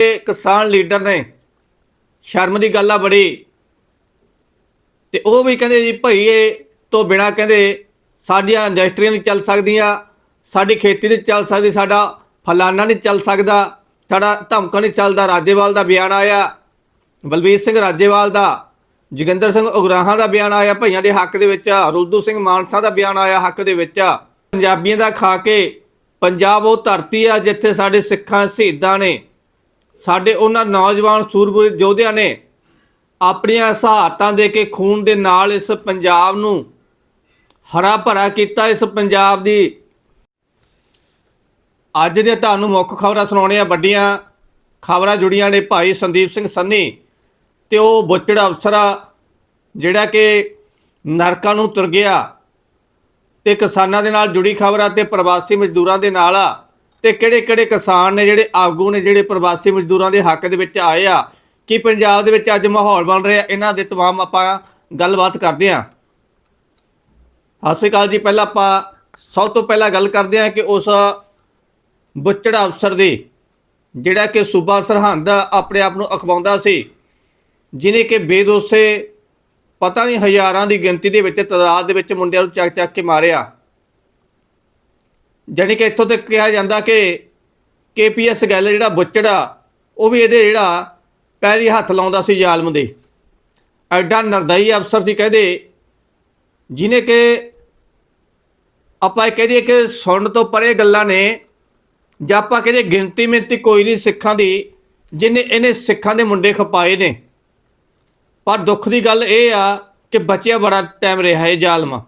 ਇਹ ਕਿਸਾਨ ਲੀਡਰ ਨੇ ਸ਼ਰਮ ਦੀ ਗੱਲ ਆ ਬੜੀ। ਤੇ ਉਹ ਵੀ ਕਹਿੰਦੇ ਜੀ ਭਈਏ ਤੋਂ ਬਿਨਾ ਕਹਿੰਦੇ ਸਾਡੀਆਂ ਇੰਡਸਟਰੀਆਂ ਨਹੀਂ ਚੱਲ ਸਕਦੀਆਂ, ਸਾਡੀ ਖੇਤੀ ਨਹੀਂ ਚੱਲ ਸਕਦੀ, ਸਾਡਾ ਫਲਾਨਾ ਨਹੀਂ ਚੱਲ ਸਕਦਾ, ਸਾਡਾ ਧਮਕਾ ਨਹੀਂ ਚੱਲਦਾ, ਰਾਜੇਵਾਲ ਦਾ ਬਿਆਨ ਆਇਆ, ਬਲਬੀਰ ਸਿੰਘ ਰਾਜੇਵਾਲ ਦਾ, ਜੋਗਿੰਦਰ ਸਿੰਘ ਉਗਰਾਹਾਂ ਦਾ ਬਿਆਨ ਆਇਆ, ਭਈਆਂ ਦੇ ਹੱਕ ਦੇ ਵਿੱਚ, ਰੁਲਦੂ ਸਿੰਘ ਮਾਨਸਾ ਦਾ ਬਿਆਨ ਆਇਆ ਹੱਕ ਦੇ ਵਿੱਚ। ਪੰਜਾਬੀਆਂ ਦਾ ਖਾ ਕੇ ਪੰਜਾਬ ਉਹ ਧਰਤੀ ਆ ਜਿੱਥੇ ਸਾਡੇ ਸਿੱਖਾਂ ਸ਼ਹੀਦਾਂ ਨੇ। ਸਾਡੇ ਉਹਨਾਂ ਨੌਜਵਾਨ ਸੂਰਬੀਰ ਯੋਧਿਆਂ ਨੇ ਆਪਣੀਆਂ ਸਹਾਇਤਾਂ ਦੇ ਕੇ ਖੂਨ ਦੇ ਨਾਲ ਇਸ ਪੰਜਾਬ ਨੂੰ ਹਰਾ ਭਰਾ ਕੀਤਾ। ਇਸ ਪੰਜਾਬ ਦੀ ਅੱਜ ਦੇ ਤੁਹਾਨੂੰ ਮੁੱਖ ਖਬਰਾਂ ਸੁਣਾਉਣੇ ਆ ਵੱਡੀਆਂ ਖਬਰਾਂ ਜੁੜੀਆਂ ਨੇ ਭਾਈ ਸੰਦੀਪ ਸਿੰਘ ਸੰਨੀ ਤੇ ਉਹ ਬੁੱਚੜ ਅਫਸਰਾ ਜਿਹੜਾ ਕਿ ਨਰਕਾਂ ਨੂੰ ਤੁਰ ਗਿਆ ਤੇ ਕਿਸਾਨਾਂ ਦੇ ਨਾਲ ਜੁੜੀ ਖਬਰਾਂ ਤੇ ਪ੍ਰਵਾਸੀ ਮਜ਼ਦੂਰਾਂ ਦੇ ਨਾਲ ਆ। ਤੇ ਕਿਹੜੇ ਕਿਹੜੇ ਕਿਸਾਨ ਨੇ ਜਿਹੜੇ ਆਗੂ ਨੇ ਜਿਹੜੇ ਪ੍ਰਵਾਸੀ ਮਜ਼ਦੂਰਾਂ ਦੇ ਹੱਕ ਦੇ ਵਿੱਚ ਆਏ ਆ? ਕਿ ਪੰਜਾਬ ਦੇ ਵਿੱਚ ਅੱਜ ਮਾਹੌਲ ਬਣ ਰਿਹਾ? ਇਹਨਾਂ ਦੇ ਤਮਾਮ ਆਪਾਂ ਗੱਲਬਾਤ ਕਰਦੇ ਆ ਸਤਿ ਸ਼੍ਰੀ ਅਕਾਲ ਜੀ। ਪਹਿਲਾਂ ਆਪਾਂ ਸਭ ਤੋਂ ਪਹਿਲਾਂ ਗੱਲ ਕਰਦੇ ਆ ਕਿ ਉਸ ਬੁੱਚੜ ਅਫਸਰ ਦੀ, ਜਿਹੜਾ ਕਿ ਸੂਬਾ ਸਰਹੰਦ ਆਪਣੇ ਆਪ ਨੂੰ ਅਖਵਾਉਂਦਾ ਸੀ ਜਿਨੇ ਕਿ ਬੇਦੋਸੇ ਪਤਾ ਨਹੀਂ ਹਜ਼ਾਰਾਂ ਦੀ ਗਿਣਤੀ ਦੇ ਵਿੱਚ, ਤਦਾਦ ਦੇ ਵਿੱਚ ਮੁੰਡਿਆਂ ਨੂੰ ਚੱਕ ਚੱਕ ਕੇ ਮਾਰਿਆ। ਜਾਣੀ ਕਿ ਇੱਥੋਂ ਤੱਕ ਕਿਹਾ ਜਾਂਦਾ ਕਿ ਕੇਪੀਐਸ ਗੱਲ ਜਿਹੜਾ ਬੁੱਚੜਾ ਉਹ ਵੀ ਇਹਦੇ ਜਿਹੜਾ ਪੈਰੀ ਹੱਥ ਲਾਉਂਦਾ ਸੀ ਜ਼ਾਲਮ ਦੇ। ਐਡਾ ਨਰਦਈ ਅਫਸਰ ਸੀ ਕਹਦੇ ਜਿਨੇ ਕਿ ਆਪਾਂ ਇਹ ਕਹਦੇ ਕਿ ਸੁਣਨ ਤੋਂ ਪਰੇ ਗੱਲਾਂ ਨੇ, ਜਾਂ ਆਪਾਂ ਕਹਦੇ ਗਿਣਤੀ ਮਿੰਤੀ ਕੋਈ ਨਹੀਂ ਸਿੱਖਾਂ ਦੀ, ਜਿਨੇ ਇਹਨੇ ਸਿੱਖਾਂ ਦੇ ਮੁੰਡੇ ਖਪਾਏ ਨੇ। ਪਰ ਦੁੱਖ ਦੀ ਗੱਲ ਇਹ ਆ ਕਿ ਬਚਿਆ ਬੜਾ ਟਾਈਮ ਰਿਹਾ ਹੈ ਜ਼ਾਲਮ।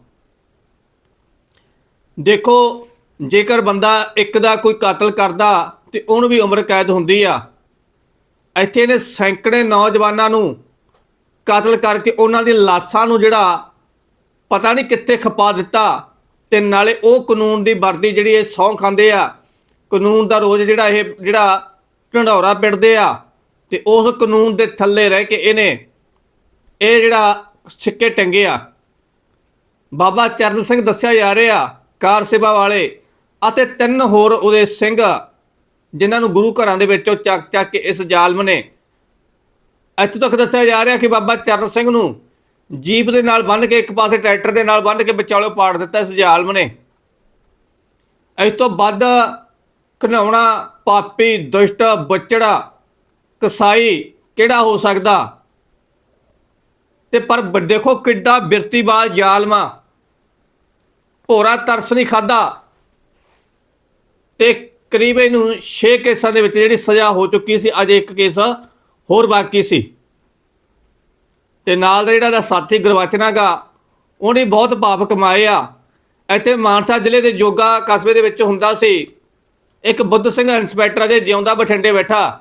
ਦੇਖੋ ਜੇਕਰ ਬੰਦਾ ਇੱਕ ਦਾ ਕੋਈ ਕਤਲ ਕਰਦਾ ਤੇ ਉਹਨੂੰ ਵੀ ਉਮਰ ਕੈਦ ਹੁੰਦੀ ਆ, ਇੱਥੇ ਨੇ ਸੈਂਕੜੇ ਨੌਜਵਾਨਾਂ ਨੂੰ ਕਤਲ ਕਰਕੇ ਉਹਨਾਂ ਦੀ ਲਾਸ਼ਾਂ ਨੂੰ ਜਿਹੜਾ ਪਤਾ ਨਹੀਂ ਕਿੱਥੇ ਖਪਾ ਦਿੱਤਾ ਤੇ ਨਾਲੇ ਉਹ ਕਾਨੂੰਨ ਦੀ ਵਰਦੀ ਜਿਹੜੀ ਇਹ ਸੌਂ ਖਾਂਦੇ ਆ, ਕਾਨੂੰਨ ਦਾ ਰੋਜ਼ ਜਿਹੜਾ ਇਹ ਜਿਹੜਾ ਢੰਡੌਰਾ ਪਿੜਦੇ ਆ ਤੇ ਉਸ ਕਾਨੂੰਨ ਦੇ ਥੱਲੇ ਰਹਿ ਕੇ ਇਹਨੇ ਇਹ ਜਿਹੜਾ ਸਿੱਕੇ ਟੰਗੇ ਆ। ਬਾਬਾ ਚਰਨ ਸਿੰਘ ਦੱਸਿਆ ਜਾ ਰਿਹਾ, ਕਾਰ ਸੇਵਾ ਵਾਲੇ ਅਤੇ ਤਿੰਨ ਹੋਰ ਉਹਦੇ ਸਿੰਘ ਜਿਨ੍ਹਾਂ ਨੂੰ ਗੁਰੂ ਘਰਾਂ ਦੇ ਵਿੱਚੋਂ ਚੱਕ ਚੱਕ ਕੇ ਇਸ ਜ਼ਾਲਮ ਨੇ ਇੱਥੋਂ ਤੱਕ ਦੱਸਿਆ ਜਾ ਰਿਹਾ ਕਿ ਬਾਬਾ ਚਰਨ ਸਿੰਘ ਨੂੰ ਜੀਪ ਦੇ ਨਾਲ ਬੰਨ੍ਹ ਕੇ ਇੱਕ ਪਾਸੇ ਟਰੈਕਟਰ ਦੇ ਨਾਲ ਬੰਨ੍ਹ ਕੇ ਵਿਚਾਲੇ ਪਾੜ ਦਿੱਤਾ ਇਸ ਜ਼ਾਲਮ ਨੇ। ਇਸ ਤੋਂ ਵੱਧ ਘਨਾਉਣਾ ਪਾਪੀ, ਦੁਸ਼ਟ, ਬਚੜਾ, ਕਸਾਈ ਕਿਹੜਾ ਹੋ ਸਕਦਾ? ਤੇ ਪਰ ਦੇਖੋ ਕਿੱਡਾ ਬਿਰਤੀਬਾਜ਼ ਜ਼ਾਲਮਾ ਭੋਰਾ ਤਰਸ ਨਹੀਂ ਖਾਦਾ ਤੇ ਕਰੀਬ ਇਹਨੂੰ 6 ਕੇਸਾਂ ਦੇ ਵਿੱਚ ਜਿਹੜੀ ਸਜ਼ਾ ਹੋ ਚੁੱਕੀ ਸੀ, ਅਜੇ ਇੱਕ ਕੇਸ ਹੋਰ ਬਾਕੀ ਸੀ। ਤੇ ਨਾਲ ਦਾ ਜਿਹੜਾ ਦਾ ਸਾਥੀ ਗੁਰਵਚਨਾਗਾ ਉਹਨੇ ਬਹੁਤ ਪਾਪ ਕਮਾਏ ਆ। ਇੱਥੇ ਮਾਨਸਾ ਜ਼ਿਲ੍ਹੇ ਦੇ ਜੋਗਾ ਕਸਬੇ ਦੇ ਵਿੱਚ ਹੁੰਦਾ ਸੀ, ਇੱਕ ਬੁੱਧ ਸਿੰਘ ਇੰਸਪੈਕਟਰ ਅਜੇ ਜਿਉਂਦਾ ਬਠਿੰਡੇ ਬੈਠਾ।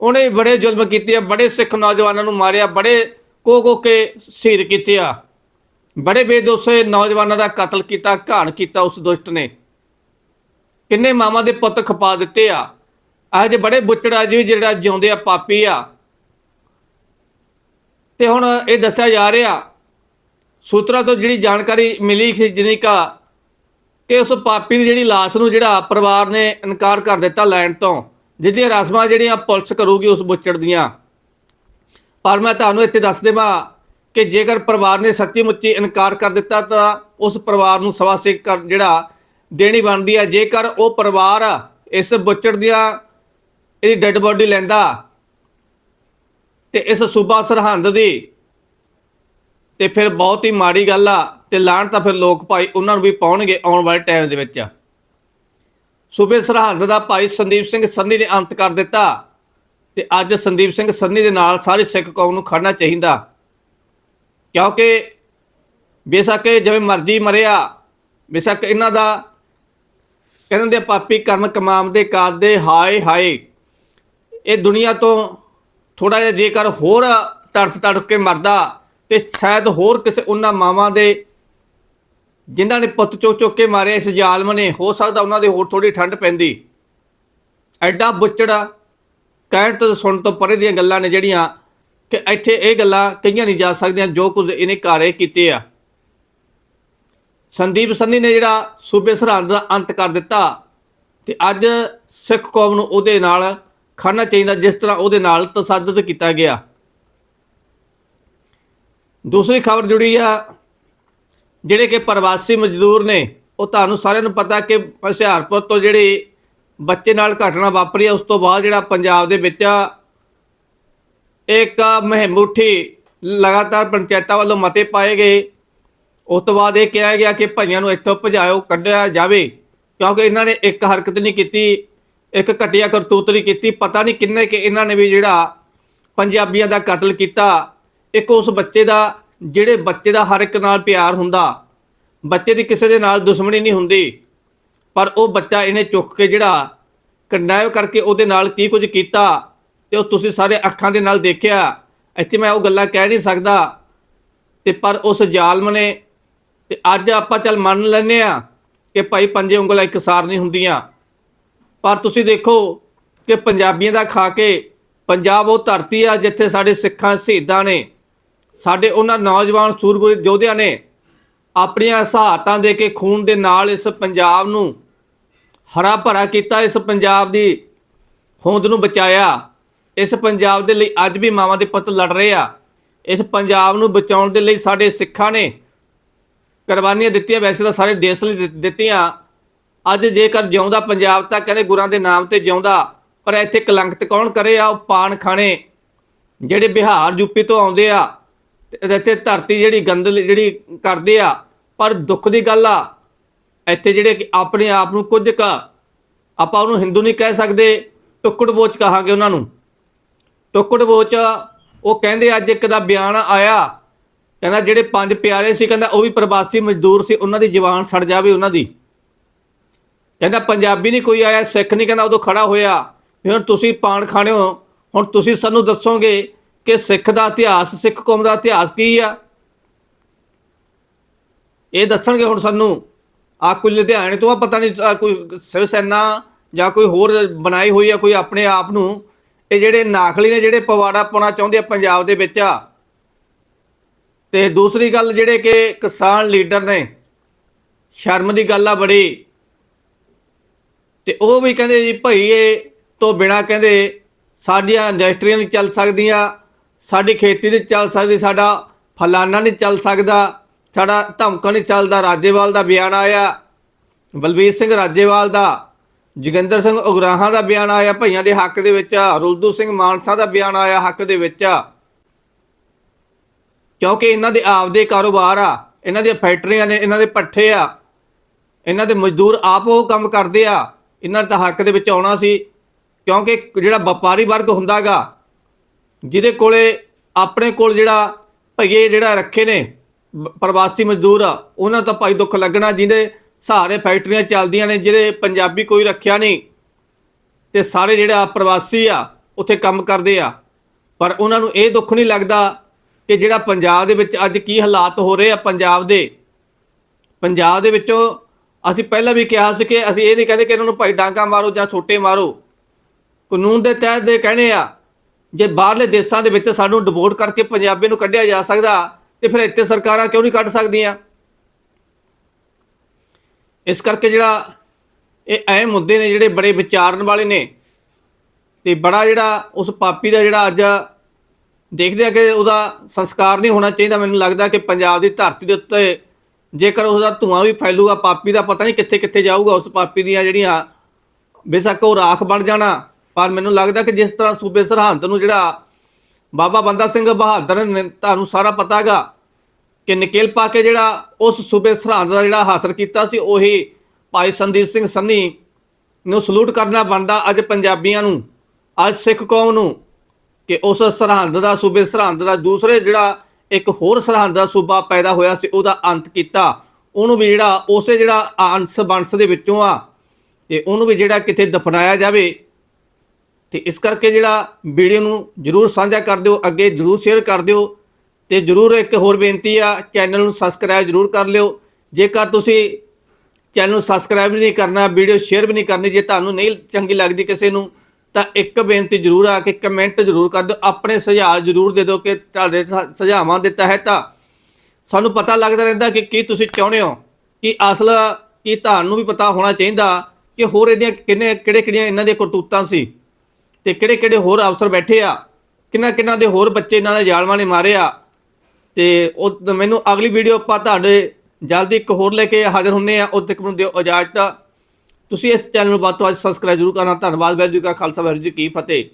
ਉਹਨੇ ਬੜੇ ਜ਼ੁਲਮ ਕੀਤੇ ਆ, ਬੜੇ ਸਿੱਖ ਨੌਜਵਾਨਾਂ ਨੂੰ ਮਾਰਿਆ, ਬੜੇ ਕੋ ਕੋ ਕੇ ਸ਼ਹੀਦ ਕੀਤੇ ਆ। ਬੜੇ ਬੇਦੋਸੇ ਨੌਜਵਾਨਾਂ ਦਾ ਕਤਲ ਕੀਤਾ, ਘਾਣ ਕੀਤਾ ਉਸ ਦੁਸ਼ਟ ਨੇ। ਕਿੰਨੇ ਮਾਮਾ ਦੇ ਪੁੱਤ ਖਪਾ ਦਿੱਤੇ ਆ? ਇਹ ਜੇ ਬੜੇ ਬੁੱਚੜਾ ਜੀ ਜਿਹੜਾ ਜਿਉਂਦੇ ਆ, ਪਾਪੀ ਆ। ਤੇ ਹੁਣ ਇਹ ਦੱਸਿਆ ਜਾ ਰਿਹਾ, ਸੂਤਰਾਂ ਤੋਂ ਜਿਹੜੀ ਜਾਣਕਾਰੀ ਮਿਲੀ ਸੀ ਜਨੀਕਾ ਕਿ ਉਸ ਪਾਪੀ ਦੀ ਜਿਹੜੀ ਲਾਸ਼ ਨੂੰ ਜਿਹੜਾ ਪਰਿਵਾਰ ਨੇ ਇਨਕਾਰ ਕਰ ਦਿੱਤਾ ਲੈਣ ਤੋਂ, ਜਿਹਦੀਆਂ ਰਸਮਾਂ ਜਿਹੜੀਆਂ ਪੁਲਿਸ ਕਰੂਗੀ ਉਸ ਬੁੱਚੜ ਦੀਆਂ। ਪਰ ਮੈਂ ਤੁਹਾਨੂੰ ਇੱਥੇ ਦੱਸ ਦੇਵਾਂ ਕਿ ਜੇਕਰ ਪਰਿਵਾਰ ਨੇ ਸੱਚੀ ਮੁੱਚੀ ਇਨਕਾਰ ਕਰ ਦਿੱਤਾ ਤਾਂ ਉਸ ਪਰਿਵਾਰ ਨੂੰ ਸਵਾ ਸਿੱਖ ਕਰ ਜਿਹੜਾ ਦੇਣੀ ਬਣਦੀ ਹੈ ਜੇਕਰ ਉਹ ਪਰਿਵਾਰ ਇਸ ਬੁੱਚੜ ਦੀਆਂ ਇਹਦੀ ਡੈੱਡ ਬੋਡੀ ਲੈਂਦਾ ਤੇ ਇਸ ਸੂਬਾ ਸਰਹੰਦ ਦੀ ਤੇ ਫਿਰ ਬਹੁਤ ਹੀ ਮਾੜੀ ਗੱਲ ਆ ਤੇ ਲਾਣ ਤਾਂ ਫਿਰ ਲੋਕ ਭਾਈ ਉਹਨਾਂ ਨੂੰ ਵੀ ਪਾਉਣਗੇ ਆਉਣ ਵਾਲੇ ਟਾਈਮ ਦੇ ਵਿੱਚ। ਸੂਬੇ ਸਰਹੰਦ ਦਾ ਭਾਈ ਸੰਦੀਪ ਸਿੰਘ ਸੰਨੀ ਨੇ ਅੰਤ ਕਰ ਦਿੱਤਾ ਤੇ ਅੱਜ ਸੰਦੀਪ ਸਿੰਘ ਸੰਨੀ ਦੇ ਨਾਲ ਸਾਰੀ ਸਿੱਖ ਕੌਮ ਨੂੰ ਖੜਨਾ ਚਾਹੀਦਾ। ਕਿਉਂਕਿ ਬੇਸ਼ੱਕ ਜਿਵੇਂ ਮਰਜ਼ੀ ਮਰਿਆ, ਬੇਸ਼ੱਕ ਇਹਨਾਂ ਦਾ ਕਹਿੰਦੇ ਦੇ ਪਾਪੀ ਕਰਮ ਕਮਾਮ ਦੇ ਕਾਦੇ ਹਾਏ ਹਾਏ। ਇਹ ਦੁਨੀਆ ਤੋਂ ਥੋੜਾ ਜਿਹਾ ਜੇਕਰ ਹੋਰ ਤੜਫ ਤੜਫ ਕੇ ਮਰਦਾ, ਤੇ ਸ਼ਾਇਦ ਹੋਰ ਕਿਸੇ ਉਹਨਾਂ ਮਾਵਾਂ ਦੇ ਜਿਨ੍ਹਾਂ ਨੇ ਪੁੱਤ ਚੁੱਕ ਚੁੱਕ ਕੇ ਮਾਰੇ ਇਸ ਜ਼ਾਲਮ ਨੇ, ਹੋ ਸਕਦਾ ਉਹਨਾਂ ਦੇ ਹੋਰ ਥੋੜੀ ਠੰਡ ਪੈਂਦੀ। ਐਡਾ ਬੁੱਚੜਾ ਕਹਿਣ ਤੋਂ ਸੁਣ ਤੋਂ ਪਰੇ ਦੀਆਂ ਗੱਲਾਂ ਨੇ ਜਿਹੜੀਆਂ ਕਿ ਇੱਥੇ ਇਹ ਗੱਲਾਂ ਕਈਆਂ ਨਹੀਂ ਜਾ ਸਕਦੀਆਂ, ਜੋ ਕੁਝ ਇਹਨੇ ਘਾਰੇ ਕੀਤੇ ਆ। ਸੰਦੀਪ ਸੰਧੀ ਨੇ ਜਿਹੜਾ ਸੂਬੇ ਸਰਹੰਦ ਦਾ ਅੰਤ ਕਰ ਦਿੱਤਾ ਤੇ ਅੱਜ ਸਿੱਖ ਕੌਮ ਨੂੰ ਉਹਦੇ ਨਾਲ ਖੜਨਾ ਚਾਹੀਦਾ, ਜਿਸ ਤਰ੍ਹਾਂ ਉਹਦੇ ਨਾਲ ਤਸੱਦਦ ਕੀਤਾ ਗਿਆ। ਦੂਸਰੀ ਖਬਰ ਜੁੜੀ ਆ, ਜਿਹੜੇ ਕਿ ਪ੍ਰਵਾਸੀ ਮਜ਼ਦੂਰ ਨੇ, ਉਹ ਤੁਹਾਨੂੰ ਸਾਰਿਆਂ ਨੂੰ ਪਤਾ ਕਿ ਹੁਸ਼ਿਆਰਪੁਰ ਤੋਂ ਜਿਹੜੀ ਬੱਚੇ ਨਾਲ ਘਟਨਾ ਵਾਪਰੀ ਆ, ਉਸ ਤੋਂ ਬਾਅਦ ਜਿਹੜਾ ਪੰਜਾਬ ਦੇ ਵਿੱਚ ਇੱਕ ਮੁਹਿੰਮ ਲਗਾਤਾਰ ਪੰਚਾਇਤਾਂ ਵੱਲੋਂ ਮਤੇ ਪਾਏ ਗਏ। ਉਸ ਤੋਂ ਬਾਅਦ ਇਹ ਕਿਹਾ ਗਿਆ ਕਿ ਭਾਈਆਂ ਨੂੰ ਇੱਥੋਂ ਭਜਾਇਓ ਕੱਢਿਆ ਜਾਵੇ। ਕਿਉਂਕਿ ਇਹਨਾਂ ਨੇ ਇੱਕ ਹਰਕਤ ਨਹੀਂ ਕੀਤੀ, ਇੱਕ ਘਟੀਆ ਕਰਤੂਤ ਨਹੀਂ ਕੀਤੀ। ਪਤਾ ਨਹੀਂ ਕਿੰਨੇ ਕਿ ਇਹਨਾਂ ਨੇ ਵੀ ਜਿਹੜਾ ਪੰਜਾਬੀਆਂ ਦਾ ਕਤਲ ਕੀਤਾ। ਇੱਕ ਉਸ ਬੱਚੇ ਦਾ, ਜਿਹੜੇ ਬੱਚੇ ਦਾ ਹਰ ਇੱਕ ਨਾਲ ਪਿਆਰ ਹੁੰਦਾ। ਬੱਚੇ ਦੀ ਕਿਸੇ ਦੇ ਨਾਲ ਦੁਸ਼ਮਣੀ ਨਹੀਂ ਹੁੰਦੀ। ਪਰ ਉਹ ਬੱਚਾ ਇਹਨੇ ਚੁੱਕ ਕੇ ਜਿਹੜਾ ਕੰਡਾਇਵ ਕਰਕੇ ਉਹਦੇ ਨਾਲ ਕੀ ਕੁਝ ਕੀਤਾ ਤੇ ਉਹ ਤੁਸੀਂ ਸਾਰੇ ਅੱਖਾਂ ਦੇ ਨਾਲ ਦੇਖਿਆ। ਇੱਥੇ ਮੈਂ ਉਹ ਗੱਲਾਂ ਕਹਿ ਨਹੀਂ ਸਕਦਾ। ਤੇ ਪਰ ਉਸ ਜ਼ਾਲਮ ਨੇ ਤੇ ਅੱਜ ਆਪਾਂ ਚੱਲ ਮੰਨ ਲੈਨੇ ਆ ਕਿ ਭਾਈ ਪੰਜੇ ਉਂਗਲਾਂ ਇੱਕ ਸਾਰ ਨਹੀਂ ਹੁੰਦੀਆਂ। ਪਰ ਤੁਸੀਂ ਦੇਖੋ ਕਿ ਪੰਜਾਬੀਆਂ ਦਾ ਖਾ ਕੇ ਪੰਜਾਬ ਉਹ ਧਰਤੀ ਆ ਜਿੱਥੇ ਸਾਡੇ ਸਿੱਖਾਂ ਸ਼ਹੀਦਾਂ ਨੇ, ਸਾਡੇ ਉਹਨਾਂ ਨੌਜਵਾਨ ਸੂਰਬੀਰ ਯੋਧਿਆਂ ਨੇ ਆਪਣੀਆਂ ਸਹਾਇਤਾਂ ਦੇ ਕੇ ਖੂਨ ਦੇ ਨਾਲ ਇਸ ਪੰਜਾਬ ਨੂੰ ਹਰਾ ਭਰਾ ਕੀਤਾ, ਇਸ ਪੰਜਾਬ ਦੀ ਹੋਂਦ ਨੂੰ ਬਚਾਇਆ। ਇਸ ਪੰਜਾਬ ਦੇ ਲਈ ਅੱਜ ਵੀ ਮਾਵਾਂ ਦੇ ਪੁੱਤ ਲੜ ਰਹੇ ਆ। ਇਸ ਪੰਜਾਬ ਨੂੰ ਬਚਾਉਣ ਦੇ ਲਈ ਸਾਡੇ ਸਿੱਖਾਂ ਨੇ ਕੁਰਬਾਨੀਆਂ ਦਿੱਤੀਆਂ, ਵੈਸੇ ਤਾਂ ਸਾਰੇ ਦੇਸ਼ ਲਈ ਦਿੱ- ਦਿੱਤੀਆਂ। ਅੱਜ ਜੇਕਰ ਜਿਉਂਦਾ ਪੰਜਾਬ ਤਾਂ ਕਹਿੰਦੇ ਗੁਰਾਂ ਦੇ ਨਾਮ ਤੇ ਜਿਉਂਦਾ, ਪਰ ਇੱਥੇ ਕਲੰਕਤ ਕੌਣ ਕਰੇ ਆ? ਉਹ ਪਾਣ ਖਾਣੇ, ਜਿਹੜੇ ਬਿਹਾਰ ਯੂਪੀ ਤੋਂ ਆਉਂਦੇ ਆ, ਤੇ ਇੱਥੇ ਧਰਤੀ ਜਿਹੜੀ ਗੰਦ ਜਿਹੜੀ ਕਰਦੇ ਆ, ਪਰ ਦੁੱਖ ਦੀ ਗੱਲ ਆ, ਇੱਥੇ ਜਿਹੜੇ ਆਪਣੇ ਆਪ ਨੂੰ ਕੁਝ ਕ, ਆਪਾਂ ਉਹਨੂੰ ਹਿੰਦੂ ਨਹੀਂ ਕਹਿ ਸਕਦੇ, ਟੁਕੜ ਬੋਚ ਕਹਾਂਗੇ ਉਹਨਾਂ ਨੂੰ। ਟੁਕੜ ਬੋਚ, ਉਹ ਕਹਿੰਦੇ ਅੱਜ ਇੱਕ ਦਾ ਬਿਆਨ ਆਇਆ ਕਹਿੰਦਾ ਜਿਹੜੇ ਪੰਜ ਪਿਆਰੇ ਸੀ, ਕਹਿੰਦਾ ਉਹ ਵੀ ਪ੍ਰਵਾਸੀ ਮਜ਼ਦੂਰ ਸੀ, ਉਹਨਾਂ ਦੀ ਜ਼ਬਾਨ ਸੜ ਜਾਵੇ ਉਹਨਾਂ ਦੀ। ਕਹਿੰਦਾ ਪੰਜਾਬੀ ਨਹੀਂ ਕੋਈ ਆਇਆ, ਸਿੱਖ ਨਹੀਂ, ਕਹਿੰਦਾ ਉਦੋਂ ਖੜਾ ਹੋਇਆ। ਵੀ ਹੁਣ ਤੁਸੀਂ ਪਾਣ ਖਾਣੇ ਹੋ ਹੁਣ ਤੁਸੀਂ ਸਾਨੂੰ ਦੱਸੋਗੇ ਕਿ ਸਿੱਖ ਦਾ ਇਤਿਹਾਸ, ਸਿੱਖ ਕੌਮ ਦਾ ਇਤਿਹਾਸ ਕੀ ਆ? ਇਹ ਦੱਸਣਗੇ ਹੁਣ ਸਾਨੂੰ। ਆ ਕੋਈ ਲੁਧਿਆਣੇ ਤੋਂ ਆ, ਪਤਾ ਨਹੀਂ ਕੋਈ ਸਿਵ ਸੈਨਾ ਜਾਂ ਕੋਈ ਹੋਰ ਬਣਾਈ ਹੋਈ ਆ, ਕੋਈ ਆਪਣੇ ਆਪ ਨੂੰ। ਇਹ ਜਿਹੜੇ ਨਾਖਲੀ ਨੇ, ਜਿਹੜੇ ਪਵਾੜਾ ਪਾਉਣਾ ਚਾਹੁੰਦੇ ਆ ਪੰਜਾਬ ਦੇ ਵਿੱਚ ਆ। ਤੇ ਦੂਸਰੀ ਗੱਲ ਜਿਹੜੇ ਕਿ ਕਿਸਾਨ ਲੀਡਰ ਨੇ, ਸ਼ਰਮ ਦੀ ਗੱਲ ਆ ਬੜੀ। ਤੇ ਉਹ ਵੀ ਕਹਿੰਦੇ ਜੀ ਭਈਏ ਤੋਂ ਬਿਨਾ ਕਹਿੰਦੇ ਸਾਡੀਆਂ ਇੰਡਸਟਰੀਆਂ ਨਹੀਂ ਚੱਲ ਸਕਦੀਆਂ, ਸਾਡੀ ਖੇਤੀ ਨਹੀਂ ਚੱਲ ਸਕਦੀ, ਸਾਡਾ ਫਲਾਨਾ ਨਹੀਂ ਚੱਲ ਸਕਦਾ, ਸਾਡਾ ਧਮਕਾ ਨਹੀਂ ਚੱਲਦਾ, ਰਾਜੇਵਾਲ ਦਾ ਬਿਆਨ ਆਇਆ, ਬਲਬੀਰ ਸਿੰਘ ਰਾਜੇਵਾਲ ਦਾ, ਜੋਗਿੰਦਰ ਸਿੰਘ ਉਗਰਾਹਾਂ ਦਾ ਬਿਆਨ ਆਇਆ, ਭਈਆਂ ਦੇ ਹੱਕ ਦੇ ਵਿੱਚ ਰੁਲਦੂ ਸਿੰਘ ਮਾਨਸਾ ਦਾ ਬਿਆਨ ਆਇਆ ਹੱਕ ਦੇ ਵਿੱਚ ਕਿਉਂਕਿ ਇਹਨਾਂ ਦੇ ਆਪਦੇ ਕਾਰੋਬਾਰ ਆ, ਇਹਨਾਂ ਦੀਆਂ ਫੈਕਟਰੀਆਂ ਨੇ, ਇਹਨਾਂ ਦੇ ਪੱਠੇ ਆ, ਇਹਨਾਂ ਦੇ ਮਜ਼ਦੂਰ ਆਪ ਉਹ ਕੰਮ ਕਰਦੇ ਆ, ਇਹਨਾਂ ਦਾ ਹੱਕ ਦੇ ਵਿੱਚ ਆਉਣਾ ਸੀ, ਕਿਉਂਕਿ ਜਿਹੜਾ ਵਪਾਰੀ ਵਰਗ ਹੁੰਦਾਗਾ, ਜਿਹਦੇ ਕੋਲੇ ਆਪਣੇ ਕੋਲ ਜਿਹੜਾ ਭਈਏ ਜਿਹੜਾ ਰੱਖੇ ਨੇ ਪ੍ਰਵਾਸੀ ਮਜ਼ਦੂਰ ਆ, ਉਹਨਾਂ ਤਾਂ ਭਾਈ ਦੁੱਖ ਲੱਗਣਾ, ਜਿਹਦੇ ਸਾਰੇ ਫੈਕਟਰੀਆਂ ਚੱਲਦੀਆਂ ਨੇ, ਜਿਹਦੇ ਪੰਜਾਬੀ ਕੋਈ ਰੱਖਿਆ ਨਹੀਂ, ਤੇ ਸਾਰੇ ਜਿਹੜੇ ਪ੍ਰਵਾਸੀ ਆ, ਉੱਥੇ ਕੰਮ ਕਰਦੇ ਆ, ਪਰ ਉਹਨਾਂ ਨੂੰ ਇਹ ਦੁੱਖ ਨਹੀਂ ਲੱਗਦਾ ਕਿ ਜਿਹੜਾ ਪੰਜਾਬ ਦੇ ਵਿੱਚ ਅੱਜ ਕੀ ਹਾਲਾਤ ਹੋ ਰਹੇ ਆ ਪੰਜਾਬ ਦੇ? ਪੰਜਾਬ ਦੇ ਵਿੱਚੋਂ ਅਸੀਂ ਪਹਿਲਾਂ ਵੀ ਕਿਹਾ ਸੀ ਕਿ ਅਸੀਂ ਇਹ ਨਹੀਂ ਕਹਿੰਦੇ ਕਿ ਇਹਨਾਂ ਨੂੰ ਭਾਈ ਡਾਂਗਾ ਮਾਰੋ ਜਾਂ ਛੋਟੇ ਮਾਰੋ। ਕਾਨੂੰਨ ਦੇ ਤਹਿਤ ਦੇ ਕਹਿਣੇ ਆ, ਜੇ ਬਾਹਰਲੇ ਦੇਸ਼ਾਂ ਦੇ ਵਿੱਚ ਸਾਨੂੰ ਡਿਪੋਰਟ ਕਰਕੇ ਪੰਜਾਬੀ ਨੂੰ ਕੱਢਿਆ ਜਾ ਸਕਦਾ, ਤੇ ਫਿਰ ਇੱਥੇ ਸਰਕਾਰਾਂ ਕਿਉਂ ਨਹੀਂ ਕੱਢ ਸਕਦੀਆਂ? ਇਸ ਕਰਕੇ ਜਿਹੜਾ ਇਹ ਅਹਿਮ ਮੁੱਦੇ ਨੇ ਜਿਹੜੇ ਬੜੇ ਵਿਚਾਰਨ ਵਾਲੇ ਨੇ, ਤੇ ਬੜਾ ਜਿਹੜਾ ਉਸ ਪਾਪੀ ਦਾ ਜਿਹੜਾ ਅੱਜ ਦੇਖਦੇ ਆ ਕਿ ਉਹਦਾ ਸੰਸਕਾਰ ਨਹੀਂ ਹੋਣਾ ਚਾਹੀਦਾ। ਮੈਨੂੰ ਲੱਗਦਾ ਕਿ ਪੰਜਾਬ ਦੀ ਧਰਤੀ ਦੇ ਉੱਤੇ ਜੇਕਰ ਉਹਦਾ ਧੂਆਂ ਵੀ ਫੈਲੂਗਾ, ਪਾਪੀ ਦਾ ਪਤਾ ਨਹੀਂ ਕਿੱਥੇ ਕਿੱਥੇ ਜਾਊਗਾ, ਉਸ ਪਾਪੀ ਦੀਆਂ ਜਿਹੜੀਆਂ ਬੇਸ਼ੱਕ ਉਹ ਰਾਖ ਬਣ ਜਾਣਾ। ਪਰ ਮੈਨੂੰ ਲੱਗਦਾ ਕਿ ਜਿਸ ਤਰ੍ਹਾਂ ਸੂਬੇ ਸਰਹੰਦ ਨੂੰ ਜਿਹੜਾ ਬਾਬਾ ਬੰਦਾ ਸਿੰਘ ਬਹਾਦਰ ਨੇ ਤੁਹਾਨੂੰ ਸਾਰਾ ਪਤਾਗਾ ਕਿ ਨਕੇਲ ਪਾ ਕੇ ਜਿਹੜਾ ਉਸ ਸੂਬੇ ਸਰਹੰਦ ਦਾ ਜਿਹੜਾ ਹਾਸਲ ਕੀਤਾ ਸੀ, ਉਹੀ ਭਾਈ ਸੰਦੀਪ ਸਿੰਘ ਸੰਨੀ ਨੂੰ ਸਲੂਟ ਕਰਨਾ ਬਣਦਾ ਅੱਜ ਪੰਜਾਬੀਆਂ ਨੂੰ, ਅੱਜ ਸਿੱਖ ਕੌਮ ਨੂੰ। ਕਿ ਉਸ ਸਰਹੰਦ ਦਾ ਸੂਬੇ, ਸਰਹੰਦ ਦਾ ਦੂਸਰੇ ਜਿਹੜਾ ਇੱਕ ਹੋਰ ਸਰਹੰਦ ਦਾ ਸੂਬਾ ਪੈਦਾ ਹੋਇਆ ਸੀ, ਉਹਦਾ ਅੰਤ ਕੀਤਾ। ਉਹਨੂੰ ਵੀ ਜਿਹੜਾ ਉਸੇ ਜਿਹੜਾ ਅੰਸ਼ ਬੰਸ ਦੇ ਵਿੱਚੋਂ ਆ, ਤੇ ਉਹਨੂੰ ਵੀ ਜਿਹੜਾ ਕਿਤੇ ਦਫਨਾਇਆ ਜਾਵੇ। ਤੇ ਇਸ ਕਰਕੇ ਜਿਹੜਾ ਵੀਡੀਓ ਨੂੰ ਜਰੂਰ ਸਾਂਝਾ ਕਰ ਦਿਓ, ਅੱਗੇ ਜਰੂਰ ਸ਼ੇਅਰ ਕਰ ਦਿਓ। ਤੇ ਜਰੂਰ ਇੱਕ ਹੋਰ ਬੇਨਤੀ ਆ, ਚੈਨਲ ਨੂੰ ਸਬਸਕ੍ਰਾਈਬ ਜਰੂਰ ਕਰ ਲਿਓ। ਜੇਕਰ ਤੁਸੀਂ ਚੈਨਲ ਨੂੰ ਸਬਸਕ੍ਰਾਈਬ ਨਹੀਂ ਕਰਨਾ, ਵੀਡੀਓ ਸ਼ੇਅਰ ਵੀ ਨਹੀਂ ਕਰਨੀ, ਜੇ ਤੁਹਾਨੂੰ ਨਹੀਂ ਚੰਗੀ ਲੱਗਦੀ ਕਿਸੇ ਨੂੰ ਤਾਂ ਇੱਕ ਬੇਨਤੀ ਜ਼ਰੂਰ ਆ ਕੇ ਕਮੈਂਟ ਜ਼ਰੂਰ ਕਰ ਦਿਓ, ਆਪਣੇ ਸੁਝਾਅ ਜ਼ਰੂਰ ਦੇ ਦਿਓ ਕਿ ਤੁਹਾਡੇ ਸੁਝਾਵਾਂ ਦੇ ਤਹਿਤ ਸਾਨੂੰ ਪਤਾ ਲੱਗਦਾ ਰਹਿੰਦਾ ਕਿ ਕੀ ਤੁਸੀਂ ਚਾਹੁੰਦੇ ਹੋ, ਕਿ ਅਸਲ, ਕੀ ਤੁਹਾਨੂੰ ਵੀ ਪਤਾ ਹੋਣਾ ਚਾਹੀਦਾ ਕਿ ਹੋਰ ਇਹਦੀਆਂ ਕਿੰਨੇ ਕਿਹੜੇ ਕਿਹੜੀਆਂ ਇਹਨਾਂ ਦੀਆਂ ਕਰਤੂਤਾਂ ਸੀ ਤੇ ਕਿਹੜੇ ਕਿਹੜੇ ਹੋਰ ਅਫਸਰ ਬੈਠੇ ਆ ਕਿੰਨਾ ਕਿੰਨਾ ਦੇ ਹੋਰ ਬੱਚੇ ਇਹਨਾਂ ਨੇ ਜਾਲਵਾਂ ਨੇ ਮਾਰੇ ਆ। ਤੇ ਉਹ ਮੈਨੂੰ ਅਗਲੀ ਵੀਡੀਓ ਆਪਾਂ ਤੁਹਾਡੇ ਜਲਦੀ ਇੱਕ ਹੋਰ ਲੈ ਕੇ ਹਾਜ਼ਰ ਹੁੰਨੇ ਆ ਉਦ ਤੱਕ ਨੂੰ ਦਿਓ ਇਜਾਜ਼ਤ। ਤੁਸੀਂ ਇਸ ਚੈਨਲ ਨੂੰ ਵੱਧ ਤੋਂ ਵੱਧ ਸਬਸਕ੍ਰਾਈਬ ਜ਼ਰੂਰ ਕਰਨਾ। ਧੰਨਵਾਦ, ਵਾਹਿਗੁਰੂ ਜੀ ਕਾ ਖਾਲਸਾ, ਵਾਹਿਗੁਰੂ ਜੀ ਕੀ ਫਤਿਹ।